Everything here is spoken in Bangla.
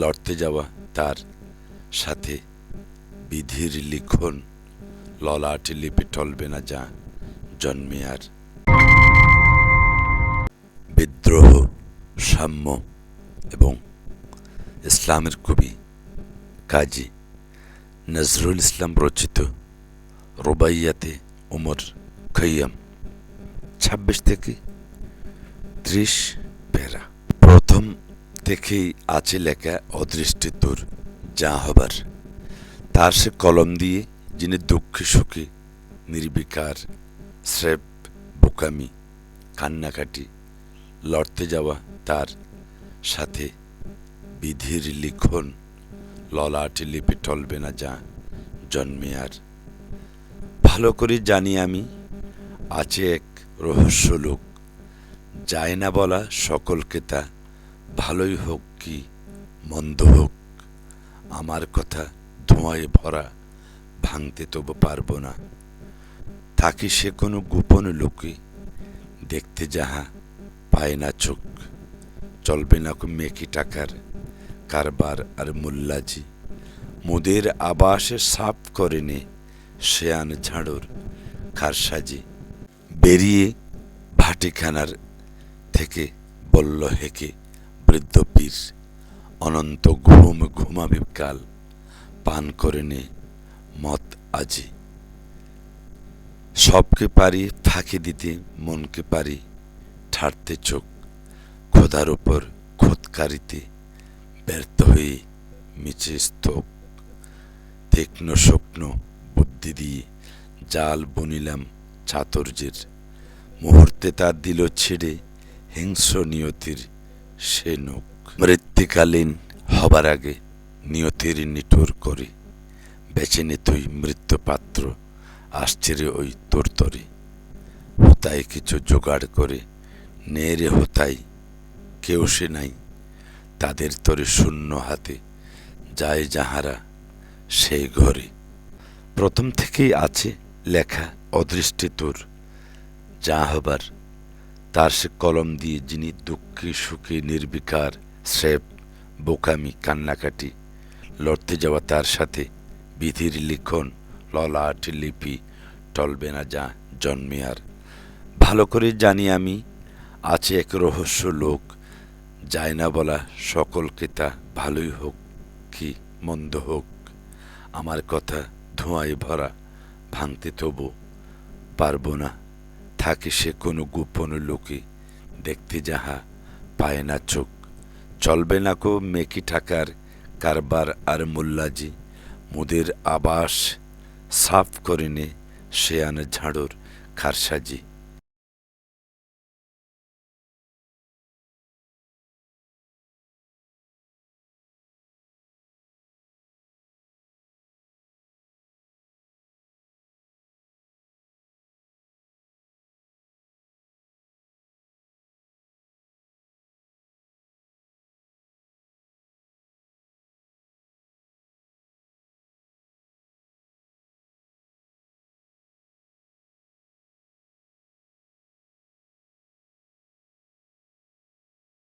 লড়তে যাওয়া তার সাথে বিধির লিখন ললাট লিপি টলবে না যা জন্মে আর। বিদ্রোহ, সাম্য এবং ইসলামের কবি কাজী নজরুল ইসলাম রচিত রোবাইয়াতে ওমর খৈয়াম, ছাব্বিশ থেকে ত্রিশ পেরা প্রথম থেকেই আছে লেখা অদৃষ্টি তোর যা হবার। তার সে কলম দিয়ে যিনি দুঃখে সুখে, নির্বিকার স্রেপ বোকামি, কান্নাকাটি, লড়তে যাওয়া তার সাথে বিধির লিখন, ললাট লিপি টলবে না যা জন্মে আর। ভালো করে জানি আমি, আছে এক রহস্য লোক, যায় না বলা সকলকে তা ভালোই হোক কি, মন্দ হোক, আমার কথা ধোঁয়ায় ভরা, ভাঙতে তবু পারব না। থাকি সে কোনো গোপন লোকে, দেখতে যাহা পায় না চোখ। চলবে না কো মেকি টাকার কারবার আর মোল্লাজি মোদের আবাসে সাফ করে নে শেয়ান ঝাড়োর খারসাজি। বেরিয়ে ভাটিখানার থেকে বলল হেকে বৃদ্ধ পীর। অনন্ত ঘুম ঘুমাবি কাল। পান করে নে মত আজি। সবকে পারি, ফাঁকি দিতে মনকে পারি ঠাড়তে চোখ খোদার উপর খোদকারিতে ব্যর্থ হয়ে মিছে স্তোক তীক্ষ্ণ স্বপ্ন বুদ্ধি দিয়ে জাল বনিলাম চাতুর্যের। মুহূর্তে তার দিল ছেড়ে হিংস্র নিয়তির সে নোক। মৃত্যুকালীন হবার আগে নিয়তির নিঠুর করে। বেছে নে তুই মৃত্যু পাত্র আসছে রে ওই তোর তরে। হোতাই কিছু জোগাড় করে, নে রে হোতাই কেউ সে নাই। তাদের তরে শূন্য হাতে, যায় যাহারা সেই ঘরে। প্রথম থেকেই আছে লেখা, অদৃষ্টে তোর, যা হবার তার সে কলম দিয়ে যিনি দুঃখে সুখে নির্বিকার স্রেপ বোকামি, কান্নাকাটি, লড়তে যাওয়া তার সাথে বিধির লিখন, ললাট, লিপি, টলবে না যা জন্মে আর। ভালো করে জানি আমি, আছে এক রহস্য লোক, যায় না বলা সকলকে তা ভালোই হোক কি মন্দ হোক। আমার কথা ধোঁয়ায় ভরা, ভাঙতে তবু পারব না। থাকে সে কোনো গোপন লোকে। দেখতে যাহা পায় না চোখ। চলবে না কো মেকি ঠাকার কারবার আর মোল্লাজি। মুদের আবাস সাফ করে নে সে আনে ঝাড়োর খারসাজি।